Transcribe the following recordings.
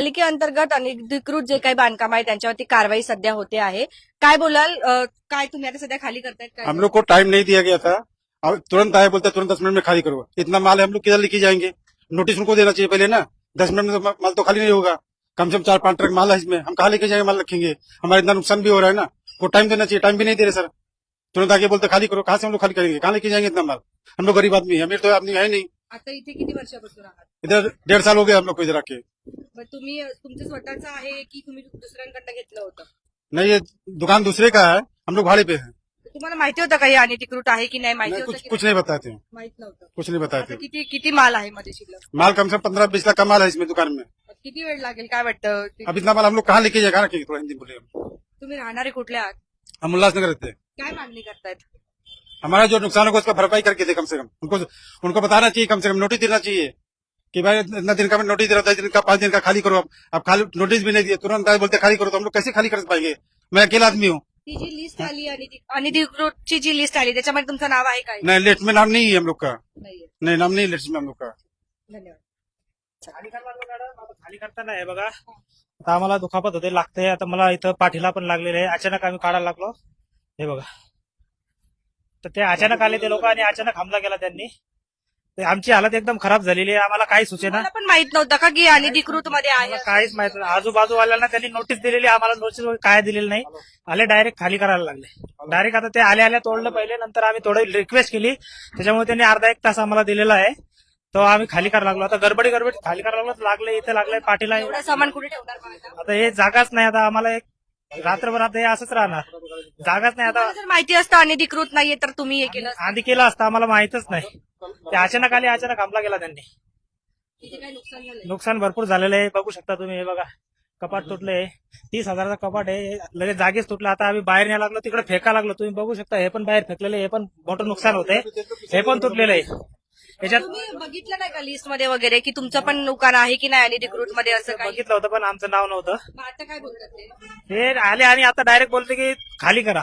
पालिकेअंतर्गत अनधिकृत जे काही बांधकाम आहे त्यांच्यावरती कारवाई होते अ, काय तुम्ही सध्या खाली करतायत काय? हम लोग को टाइम नहीं दिया गया था. अब तुरंत आए बोलते तुरंत दस मिनट में खाली करो. इतना माल है हम लोग किधर लेके जाएँगे? नोटिस उनको देना चाहिए पहले ना. दस मिनट में माल तो खाली नहीं होगा. कम से कम चार पाँच ट्रक माल है इसमें. हम कहाँ लेके जाएँगे माल रखेंगे? हमारा इतना नुकसान भी हो रहा है ना. वो टाइम देना चाहिए. टाइम भी नहीं दे रहे सर. तुरंत आके बोलते खाली करो. कहाँ से हम लोग खाली करेंगे? कहाँ लेके जाएँगे इतना माल? हम लोग गरीब आदमी है. अमीर तो आदमी है नहीं. आता इथे किती वर्षापासून आहात? इधर डेढ़ साल हो गया हम लोग को इधर आके मग तुम्ही तुमचं स्वतःचं आहे की तुम्ही दुसऱ्यांकडनं घेतलं होतं? नहीं ये दुकान दूसरे का है हम लोग भाड़े पे हैं. तुम्हाला माहिती होतं का हे अनधिकृत आहे की नाही? माहिती नहीं, होतं कुछ की कुछ नहीं माहीत नव्हतं. कुछ नहीं आता थे किती किती माल आहे मध्ये शिल्लक? माल कम से कम पंद्रह बीस लाख का माल है इसमें दुकान में. किती वेळ लागेल? काय वाटतं? ते- अब इतना माल हम लोग कहाँ लेके जाए कहाँ रखेंगे थोड़ा हिंदी बोलिए तुम्ही राहणारे कुठले आहात? हम उल्लासनगर रहते हैं. काय मागणी करतायत? हमारा जो नुकसान होगा उसका भरपाई करके दे कम से कम। उनको उनको बताना चाहिए कम से कम नोटिस देना चाहिए कि भाई इतना दिन का मैं नोटिस दे रहा था दिन का पाँच दिन का खाली करो अब अब खाली नोटिस भी नहीं दिए तुरंत बोलते खाली करो तो हम लोग कैसे खाली कर पाएँगे? मैं अकेला आदमी हूँ। ती जी लिस्ट आली अनधिक- अनधिकृतची जी लिस्ट आली त्याच्यामध्ये तुमचं नाव आहे काय नहीं लिस्ट में नाम नहीं है हम लोग का। नहीं नाम नहीं है लिस्ट में हम लोग का। धन्यवाद। खाली करता का मॅडम? आता खाली करताना हे बघा। आता आम्हाला दुखापत होते लागते आता मला इथं पाठीला पण लागलेले आहे अचानक आम्ही काढायला लागलो. हे बघा. तर ते अचानक आले ते लोक आणि अचानक हमला केला त्यांनी. ते आमची हालत एकदम खराब झालेली आहे. आम्हाला काही सुचेना. मला पण माहीत नव्हतं का की अनधिकृत मध्ये आहे? आम्हाला काहीच माहीत नाही. आजूबाजूवाल्यांना त्यांनी नोटीस दिलेली आम्हाला नोटीस काय दिलेली नाही. आले डायरेक्ट खाली करायला लागले. डायरेक्ट आता ते आले आले तोडलं पहिले. नंतर आम्ही थोडी रिक्वेस्ट केली. त्याच्यामुळे त्यांनी अर्धा एक तास आम्हाला दिलेला आहे. तो आम्ही खाली करायला लागलो. आता गडबडी गडबडी खाली करायला लागलो. लागले इथे लागले पाठीला. एवढं सामान कुठे ठेवणार मग आता? आता हे जागाच नाही. आता आम्हाला एक रात्रभर आता हे असंच राहणार. जागाच नाही आता. तुम्हाला जर माहिती असतं अनधिकृत नाहीये तर तुम्ही हे केलं असतं. आधी केलं असतं आम्हाला माहितच नाही. ते अचानक आले अचानक हमला केला त्यांनी. नुकसान भरपूर झालेलं आहे. बघू शकता तुम्ही हे बघा. कपाट तुटले. तीस हजाराचा कपाट आहे. लगेच जागेच तुटलं. आता आम्ही बाहेर न्यायला लागलो तिकडे फेका लागलो. तुम्ही बघू शकता हे पण बाहेर फेकलेले हे पण मोठं नुकसान होते हे पण तुटलेलं आहे. याच्यात तुम्ही बघितलं नाही का लिस्टमध्ये वगैरे की तुमचं पण दुकान आहे की नाही अनधिकृत मध्ये असं काही? बघितलं होतं पण आमचं नाव नव्हतं. मग आता काय बोलतात ते? हे आले आणि आता डायरेक्ट बोलते की खाली करा.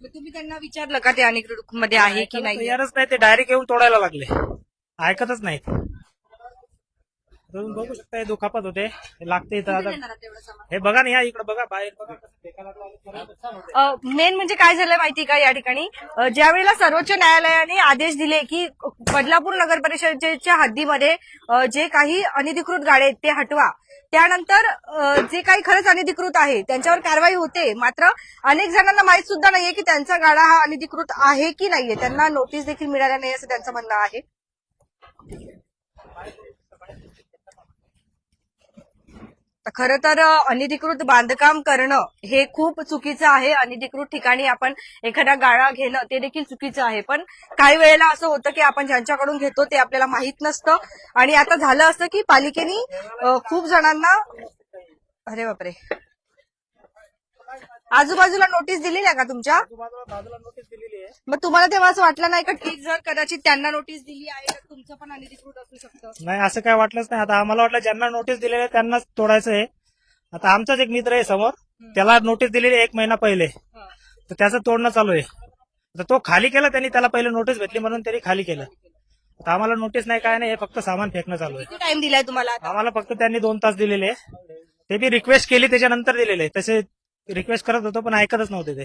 मग तुम्ही त्यांना विचारलं का ते अनधिकृत मध्ये आहे की नाही तयारच नाही ते डायरेक्ट येऊन तोडायला लागले. ऐकतच नाहीत. बघू शकता हे दुखापत होते. हे लागते इथं आता. हे बघा ना या इकडे बघा बाहेर बघा कसं फेकायला लागलं. नुकसान होतंय. मेन म्हणजे काय झालं माहिती का या ठिकाणी? अ, ज्या वेळेला सर्वोच्च न्यायालयाने आदेश दिले की बदलापूर नगर परिषदेच्या हद्दीमध्ये अ, जे काही अनधिकृत गाड्या आहेत ते हटवा. त्यानंतर अ, जे काही खरंच अनधिकृत आहे त्यांच्यावर कारवाई होते. मात्र अनेक जणांना माहीत सुद्धा नाहीये की त्यांचा गाडा हा अनधिकृत आहे की नाहीये. त्यांना नोटीस देखील मिळाल्या नाही असं त्यांचं म्हणणं आहे. खरं तर अनधिकृत बांधकाम करणं हे खूप चुकीचं आहे. अनधिकृत ठिकाणी आपण एखादा गाळा घेणं ते देखील चुकीचं आहे. पण काही वेळेला असं होतं की आपण ज्यांच्याकडून घेतो ते आपल्याला माहीत नसतं. आणि आता झालं असं की पालिकेने खूप जणांना अरे बापरे. आजूबाजूला नोटीस दिली नाही का तुमच्या? बाजूला नोटीस दिलेली आहे. मग तुम्हाला तेव्हा असं वाटलं नाही का की जर कदाचित त्यांना नोटीस दिली आहे तर तुमचं पण अनधिकृत असू शकतं? नाही असं काय वाटलंच नाही. आता आम्हाला वाटलं ज्यांना नोटीस दिलेली आहे त्यांनाच तोडायचं आहे. आता आमचाच एक मित्र आहे समोर. त्याला नोटीस दिलेली आहे एक महिना पहिले. तर त्याचं तोडणं चालू आहे. तर तो खाली केला त्यांनी त्याला पहिले नोटीस भेटली म्हणून त्यांनी खाली केलं. आता आम्हाला नोटीस नाही काय नाही हे फक्त सामान फेकणं चालू आहे. किती टाइम दिलाय तुम्हाला आता? आम्हाला फक्त त्यांनी दोन तास दिलेले आहे. ते बी रिक्वेस्ट केली त्याच्यानंतर दिलेले आहे. तसे रिक्वेस्ट करत होतो पण ऐकतच नव्हते ते.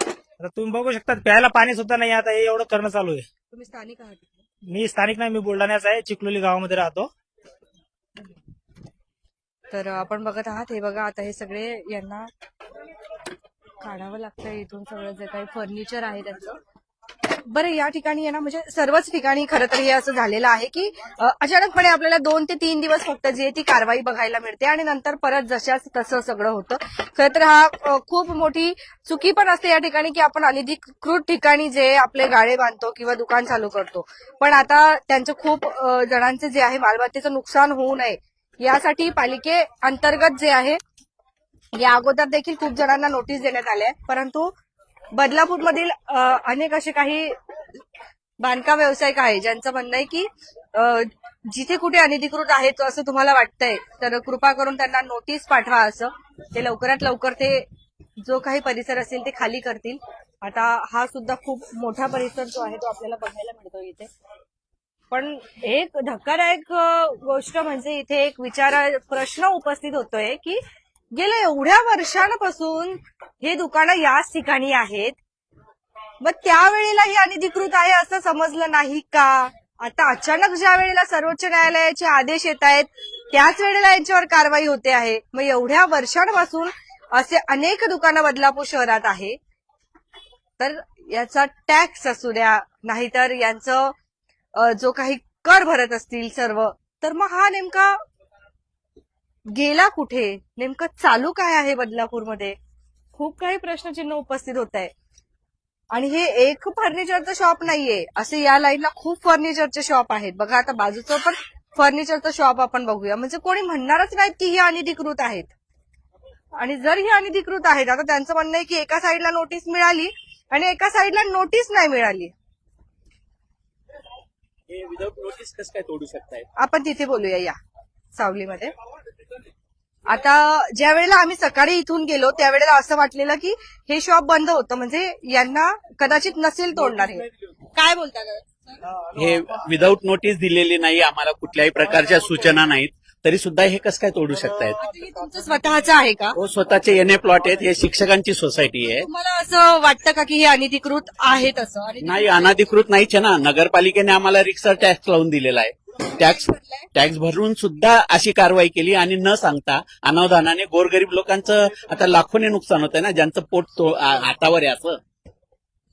आता तुम्ही बघू शकता प्यायला पाणी सुद्धा नाही आता हे एवढं करणं चालू आहे. तुम्ही स्थानिक आहात मी स्थानिक नाही मी बुलढाण्याचा आहे चिखलोली गावामध्ये राहतो. तर आपण बघत आहात हे बघा आता हे सगळे यांना काढावं लागतंय इथून सगळं जे काही फर्निचर आहे त्यांचं. बरं या ठिकाणी आहे ना म्हणजे सर्वच ठिकाणी खरं तर हे असं झालेलं आहे की अचानकपणे आपल्याला दोन ते तीन दिवस फक्त जी आहे ती कारवाई बघायला मिळते आणि नंतर परत जशाच तसं सगळं होतं. खरं तर हा खूप मोठी चुकी पण असते या ठिकाणी की आपण अनधिकृत ठिकाणी जे आपले गाळे बांधतो किंवा दुकान चालू करतो. पण आता त्यांचं खूप जणांचे जे आहे मालमत्तेचं नुकसान होऊ नये यासाठी पालिके अंतर्गत जे आहे या अगोदर देखील खूप जणांना नोटीस देण्यात आल्या परंतु बदलापूरमधील अनेक असे काही बांधकाम व्यावसायिक आहे ज्यांचं म्हणणं आहे की जिथे कुठे अनधिकृत आहेत असं तुम्हाला वाटतंय तर कृपा करून त्यांना नोटीस पाठवा असं. ते लवकरात लवकर ते जो काही परिसर असेल ते खाली करतील. आता हा सुद्धा खूप मोठा परिसर जो आहे तो आपल्याला बघायला मिळतो इथे. पण एक धक्कादायक गोष्ट म्हणजे इथे एक विचार प्रश्न उपस्थित होतोय की गेल्या एवढ्या वर्षांपासून हे दुकानं याच ठिकाणी आहेत. मग त्यावेळेला हे अनधिकृत आहे असं समजलं नाही का? आता अचानक ज्या वेळेला सर्वोच्च न्यायालयाचे आदेश येत आहेत त्याच वेळेला यांच्यावर कारवाई होते आहे. मग एवढ्या वर्षांपासून असे अनेक दुकानं बदलापूर शहरात आहे. तर याचा टॅक्स असू द्या नाहीतर यांचं जो काही कर भरत असतील सर्व तर मग हा नेमका गेला कुठे? नेमकं चालू काय आहे बदलापूरमध्ये? खूप काही प्रश्नचिन्ह उपस्थित होत आहे आणि हे एक फर्निचरचं शॉप नाहीये. असे या लाईनला खूप फर्निचरचे शॉप आहेत. बघा आता बाजूचं पण फर्निचरचं शॉप आपण बघूया. म्हणजे कोणी म्हणणारच नाहीत की ही अनधिकृत आहेत. आणि जर ही अनधिकृत आहेत आता त्यांचं म्हणणं आहे की एका साईडला नोटीस मिळाली आणि एका साईडला नोटीस नाही मिळाली. हे विदाउट नोटीस कसं काय तोडू शकताय? आपण तिथे बोलूया या. सावलीमध्ये. आता ज्या वेळेला आम्ही सकाळी इथून गेलो त्यावेळेला असं वाटलेलं की हे शॉप बंद होतं. म्हणजे यांना कदाचित नसेल तोडणार हे. काय बोलता हे विदाउट नोटीस दिलेली नाही आम्हाला कुठल्याही प्रकारच्या सूचना नाहीत. तरी सुद्धा हे कसं काय तोडू शकतायत? हे तुमचं स्वतःचं आहे का? हो स्वतःचे एन ए प्लॉट आहेत हे शिक्षकांची सोसायटी आहे. तुम्हाला असं वाटतं का की हे अनधिकृत आहेत असं? आणि नाही अनधिकृत नाहीच आहे ना. नगरपालिकेने आम्हाला रिक्षा टॅक्स लावून दिलेला आहे. टॅक्स टॅक्स भरून सुद्धा अशी कारवाई केली आणि न सांगता अनावधानाने गोरगरीब लोकांचं आता लाखोने नुकसान होत आहे ना ज्यांचं पोट तो- आ- हातावर आहे असं.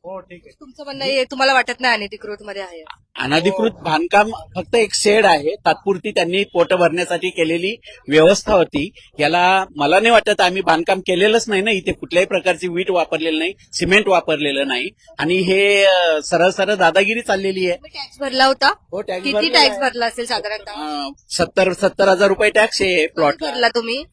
हो ठीक आहे. तुमचं म्हणणं हे तुम्हाला वाटत नाही अनधिकृत मध्ये आहे? अनधिकृत बांधकाम फक्त एक शेड आहे. तात्पुरती त्यांनी पोट भरण्यासाठी केलेली व्यवस्था होती. याला मला नाही वाटत आम्ही बांधकाम केलेलंच नाही ना. इथे कुठल्याही प्रकारची वीट वापरलेलं नाही सिमेंट वापरलेलं नाही. आणि हे अं, सरळ सरळ दादागिरी चाललेली आहे. टॅक्स भरला होता? हो टॅक्स किती भरलेला टॅक्स आहे. भरला असेल साधारणतः? अं, सत्तर सत्तर हजार रुपये टॅक्स आहे प्लॉट. भरला तुम्ही?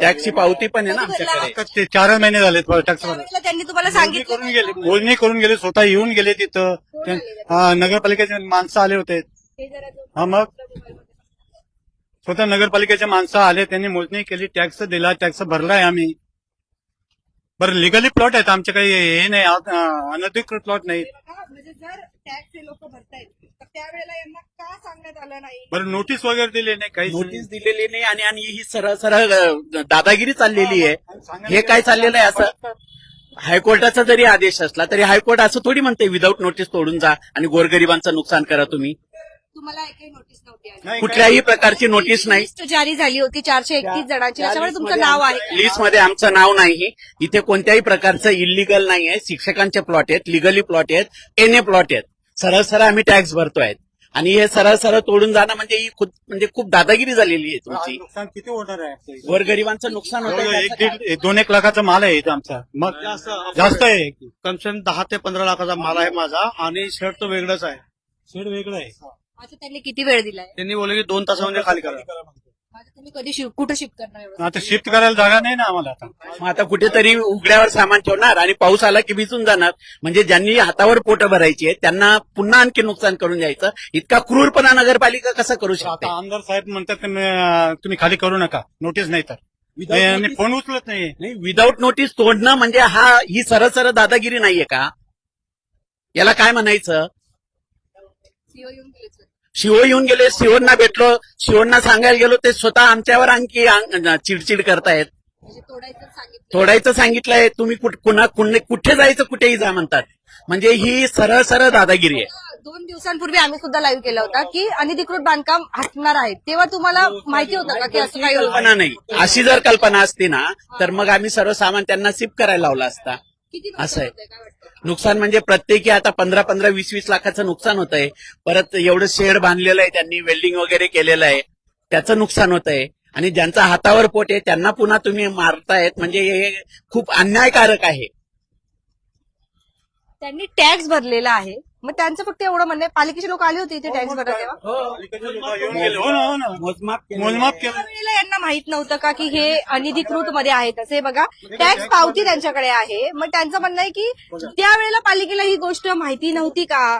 टॅक्सची पावती पण आहे ना भरला? आमच्याकडे ते चार महिने झाले टॅक्स त्यावेळेला त्यांनी तुम्हाला सांगितलं करून गेले. मोजणी करून गेले स्वतः येऊन गेले तिथं. ते- हा, नगरपालिकेचे माणसं आले होते. हे हा मग? स्वतः नगरपालिकेचे माणसं आले त्यांनी मोजणी केली टॅक्स दिला टॅक्स भरलाय आम्ही. बरं लिगली प्लॉट आहेत आमचे काही हे नाही अ- अनधिकृत प्लॉट नाही? म्हणजे जर टॅक्स हे लोक भरतायत तर त्यावेळेला यांना का सांगण्यात आलं नाही? बरं नोटीस वगैरे दिले नाही काही नोटीस दिलेली नाही आणि आणि ही सरळ सरळ अं, दादागिरी चाललेली आहे. हे काय चाललेलं आहे असं? हायकोर्टाचा जरी आदेश असला तरी हायकोर्ट असं थोडी म्हणते विदाऊट नोटीस तोडून जा आणि गोरगरिबांचं नुकसान करा तुम्ही. तुम्हाला एकही नोटीस नव्हती आली. नाही, कुठल्याही प्रकारची नोटीस नाही. लिस्ट जारी झाली होती चारशे एकतीस जणांची. त्याच्यावर तुमचं नाव आहे लिस्टमध्ये आमचं नाव नाही इथे कोणत्याही प्रकारचं इलिगल नाही आहे शिक्षकांचे प्लॉट आहेत लिगली प्लॉट आहेत एन ए प्लॉट आहेत. सरळ सरळ आम्ही टॅक्स भरतोय. आणि हे सरळ सरळ तोडून जाणं म्हणजे ही खूप म्हणजे खूप दादागिरी झालेली आहे तुमची. नुकसान किती होणार आहे गोरगरिबांचं नुकसान जवळजवळ होतं एक दीड एक- दोन एक लाखाचा माल आहे इथं आमचा. मग जास्त आहे. कमसे दहा ते पंधरा लाखाचा माल आहे माझा आणि शर्ट तो वेगळाच आहे. शेड वेगळं आहे. आता त्यांनी किती वेळ दिलाय? त्यांनी बोलले की दोन तासामध्ये खाली करा. तुम्ही कधी शिफ्ट कुठं शिफ्ट करणार एवढं? आता शिफ्ट करायला जागा नाही ना आम्हाला आता. मग आता कुठेतरी उघड्यावर सामान ठेवणार आणि पाऊस आला की भिजून जाणार. म्हणजे ज्यांनी हातावर पोटं भरायची आहेत त्यांना पुन्हा आणखी नुकसान करून द्यायचं. इतका क्रूरपणा नगरपालिका कसं करू शकते? आता आमदार साहेब म्हणतात की तुम्ही खाली करू नका. नोटीस नाही तर. फोन उचलत नाही विदाऊट नोटीस तोडणं म्हणजे हा ही सरळ सरळ दादागिरी नाहीये का? याला काय म्हणायचं? CEO येऊन गेले. शिव येऊन गेले शिवना भेटलो शिवना सांगायला गेलो ते स्वतः आमच्यावर आणखी चिडचिड करतायत. म्हणजे तोडायचं सांगितलं. तोडायचं सांगितलंय तुम्ही कुठ- कुणा कुण- कुठे जायचं कुठेही जा म्हणतात. म्हणजे ही सरळ सरळ दादागिरी आहे. दोन दिवसांपूर्वी आम्ही सुद्धा लाईव्ह केला होता की अनधिकृत बांधकाम हटणार आहे तेव्हा तुम्हाला माहिती होतं का की असं काही? कल्पना नाही. अशी जर कल्पना असती ना तर मग आम्ही सर्व सामान त्यांना सिप करायला लावला असता. असं आहे. नुकसान म्हणजे प्रत्येकी आता पंधरा पंधरा वीस वीस लाखाचं नुकसान होत आहे परत एवढं शेड बांधलेलं आहे त्यांनी वेल्डिंग वगैरे केलेलं आहे. त्याचं नुकसान होत आहे आणि ज्यांचा हातावर पोट आहे त्यांना पुन्हा तुम्ही मारतायत. म्हणजे हे खूप अन्यायकारक आहे. त्यांनी टॅक्स भरलेला आहे. मग त्यांचं फक्त एवढं म्हणणं आहे, पालिकेचे लोक आले होते इथे टॅक्स तेव्हा गेले. हो. ना हो ना. मोजमाप केलेलं मोजमाप आहे. केलं. त्यावेळेला यांना माहीत नव्हतं का की हे अनधिकृत मध्ये आहेत असे. बघा टॅक्स पावती त्यांच्याकडे आहे. मग त्यांचं म्हणणं आहे की त्यावेळेला पालिकेला ही गोष्ट माहिती नव्हती का?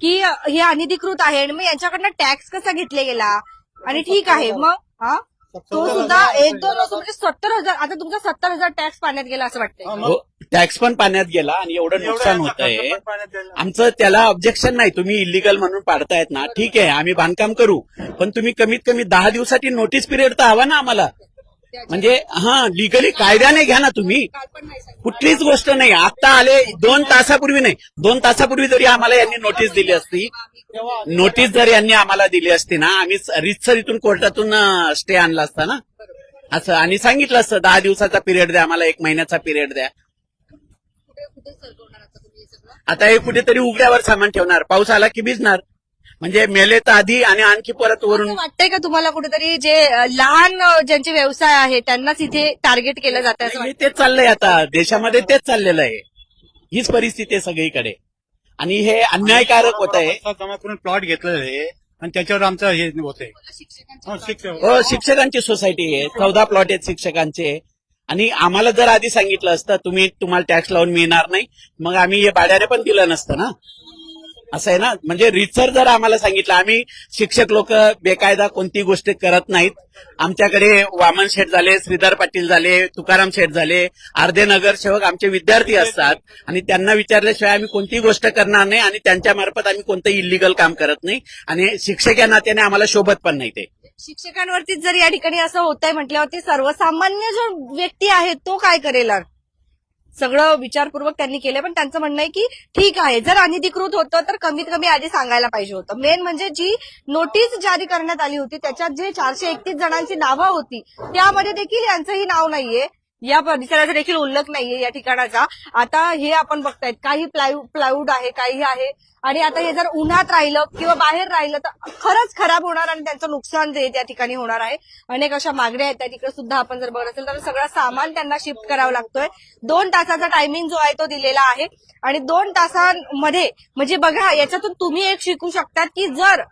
की हे अनधिकृत आहे आणि मग यांच्याकडनं टॅक्स कसा घेतला गेला? आणि ठीक आहे. मग हा? तो सुद्धा एक दोन असं म्हणजे सत्तर हजार आता तुमचा सत्तर हजार टॅक्स पाण्यात गेला असं वाटतंय. हो टॅक्स पण पाण्यात गेला आणि एवढं नुकसान होत आहे आमचं त्याला ऑब्जेक्शन नाही. तुम्ही इलिगल म्हणून पाडतायत ना. ठीक आहे आम्ही बांधकाम करू. पण तुम्ही कमीत कमी दहा दिवसाची नोटीस पिरियड तर हवा ना आम्हाला. म्हणजे हा लिगली कायद्याने घ्या ना तुम्ही. कुठलीच गोष्ट नाही. आता आले दोन तासापूर्वी नाही. दोन तासापूर्वी जरी आम्हाला यांनी नोटीस दिली असती नोटीस जर यांनी आम्हाला दिली असती ना आम्ही रितसर इथून कोर्टातून स्टे आणला असता ना. असं आणि सांगितलं असतं दहा दिवसाचा पिरियड द्या आम्हाला एक महिन्याचा पिरियड द्या. आता हे कुठेतरी उघड्यावर सामान ठेवणार. पाऊस आला की भिजणार. म्हणजे मेले तर आधी आणि आणखी परत वरून वाटतंय का तुम्हाला कुठेतरी जे लहान ज्यांचे व्यवसाय आहे त्यांनाच इथे टार्गेट केलं जातं हे वाटतं तेच चाललंय आता. देशामध्ये तेच चाललेलं आहे. हीच परिस्थिती आहे सगळीकडे. आणि हे अन्यायकारक होत आहे. प्लॉट घेतलेले आहे. आणि त्याच्यावर आमचं हे होते हो शिक्षकांची सोसायटी आहे. चौदा प्लॉट आहेत शिक्षकांचे. आणि आम्हाला जर आधी सांगितलं असतं तुम्ही तुम्हाला टॅक्स लावून मिळणार नाही. मग आम्ही हे भाड्याने पण दिलं नसतं ना. असं आहे ना? म्हणजे रिचर जर आम्हाला सांगितलं आम्ही शिक्षक लोक बेकायदा कोणती गोष्ट करत नाहीत. आमच्याकडे वामन शेठ झाले श्रीधर पाटील झाले तुकाराम शेठ झाले अर्धे नगरसेवक आमचे विद्यार्थी असतात. आणि त्यांना विचारल्याशिवाय आम्ही कोणती गोष्ट करणार नाही आणि त्यांच्या मार्फत आम्ही कोणतंही इलिगल काम करत नाही. आणि शिक्षक या नात्याने आम्हाला शोभत पण नाही ते. शिक्षकांवरतीच जर या ठिकाणी असं होत आहे म्हटल्यावरती सर्वसामान्य जो व्यक्ती आहे तो काय करेल? सगळं विचारपूर्वक त्यांनी केलं पण त्यांचं म्हणणं आहे की ठीक आहे. जर अनधिकृत होतं तर कमीत कमी आधी सांगायला पाहिजे होतं. मेन म्हणजे जी नोटीस जारी करण्यात आली होती त्याच्यात जे चारशे एकतीस जणांची नावं होती त्यामध्ये देखील यांचंही नाव नाहीये. या परिसराचा देखील उल्लेख नाहीये या ठिकाणाचा. आता हे आपण बघतायत काही प्लायू प्लायवूड आहे काही आहे. आणि आता हे जर उन्हात राहिलं किंवा बाहेर राहिलं तर खरंच खराब होणार आणि त्यांचं नुकसान जे आहे त्या ठिकाणी होणार आहे. अनेक अशा मागण्या आहेत त्या तिकडे सुद्धा आपण जर बघत असेल तर सगळं सामान त्यांना शिफ्ट करावं लागतोय. दोन तासाचा टायमिंग जो आहे तो दिलेला आहे. आणि दोन तासांमध्ये म्हणजे बघा याच्यातून तुम्ही एक शिकू शकतात की जर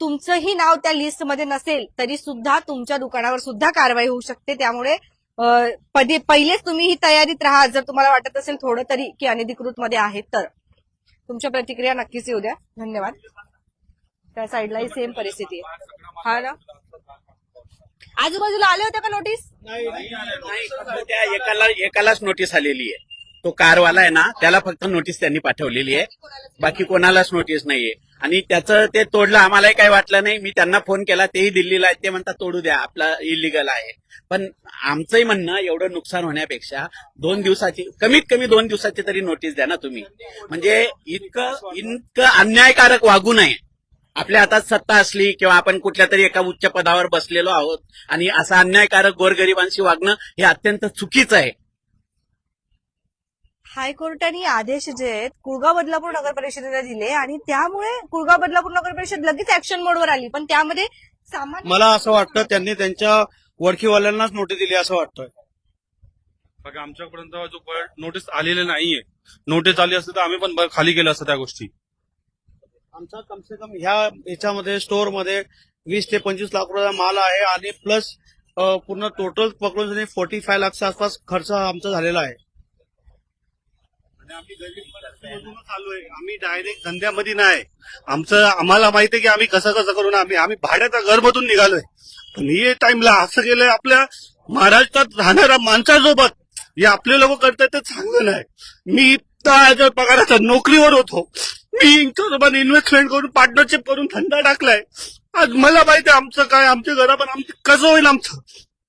तुमचंही नाव त्या लिस्टमध्ये नसेल तरी सुद्धा तुमच्या दुकानावर सुद्धा कारवाई होऊ शकते. त्यामुळे पहिलेच तुम्ही ही तयारीत राहा. जर तुम्हाला वाटत असेल थोडं तरी की अनधिकृत मध्ये आहे तर. तुमच्या प्रतिक्रिया नक्कीच येऊ द्या. धन्यवाद. त्या साईडलाही सेम परिस्थिती आहे. हा ना? आजूबाजूला आले होते का नोटीस फक्त त्या एकाला एकालाच नोटीस आलेली आहे. तो कारवाला आहे ना त्याला फक्त नोटीस त्यांनी पाठवलेली आहे. बाकी कोणालाच नोटीस नाहीये. आणि त्याचं ते तोडलं आम्हालाही काही वाटलं नाही. मी त्यांना फोन केला तेही दिल्लीला आहेत. ते म्हणतात तोडू द्या आपला इलिगल आहे. पण आमचंही म्हणणं एवढं नुकसान होण्यापेक्षा दोन दिवसाची कमीत कमी दोन दिवसाची तरी नोटीस द्या ना तुम्ही. म्हणजे इतकं इतकं अन्यायकारक वागू नये. आपल्या हातात सत्ता असली किंवा आपण कुठल्या तरी एका उच्च पदावर बसलेलो आहोत आणि असं अन्यायकारक गोरगरिबांशी वागणं हे अत्यंत चुकीचं आहे. हायकोर्टाने आदेश जे आहेत कुळगाव बदलापूर नगर परिषदेला दिले आणि त्यामुळे कुळगाव बदलापूर नगर परिषद लगेच ऍक्शन मोडवर आली. पण त्यामध्ये सामान्य मला असं वाटतं त्यांनी त्यांच्या वडकीवाल्यांनाच नोटीस दिली असं वाटतंय. बघा आमच्यापर्यंत जो नोटीस आलेले नाहीये. नोटीस आली असते तर आम्ही पण खाली केलं असतं त्या गोष्टी. आमचा कम से कम ह्या याच्यामध्ये स्टोअरमध्ये वीस ते पंचवीस लाख रुपयाचा माल आहे आणि प्लस पूर्ण टोटल पकडून फोर्टी फाय लाखच्या आसपास खर्च आमचा झालेला आहे. चालू आम्ही आहे. आम्ही डायरेक्ट धंद्यामध्ये नाही. आमचं आम्हाला माहिती आहे की आम्ही कसं कसं करून आम्ही आम्ही भाड्याच्या घरमधून निघालोय. पण हे टाइमला असं केलंय आपल्या महाराष्ट्रात राहणाऱ्या माणसासोबत. हे आपले लोक करतात ते चांगलं नाही. मी दहा हजार पगाराचा नोकरीवर होतो. मी इंटरबन इन्व्हेस्टमेंट करून पार्टनरशिप करून धंदा टाकलाय. आज मला माहिती आहे आमचं काय आमच्या घरा पण आमचं कसं होईल आमचं?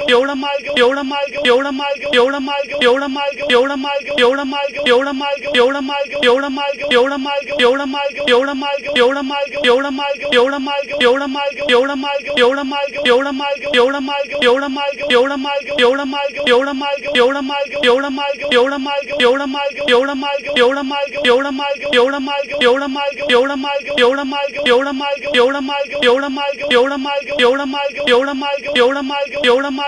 मार्ग एवढं मार्ग एवढं मार्ग एवढं मार्ग एवढं मार्ग एवढं मार्ग एवढं मार्ग एवढं मार्ग एवढं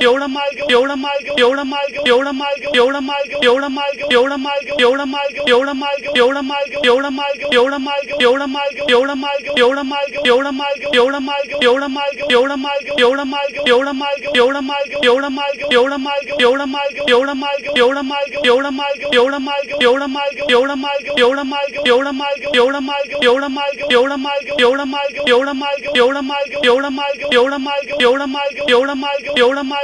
Yoda Mike, Yoda Mike, Yoda Mike, Yoda Mike, Yoda Mike, Yoda Mike, Yoda Mike,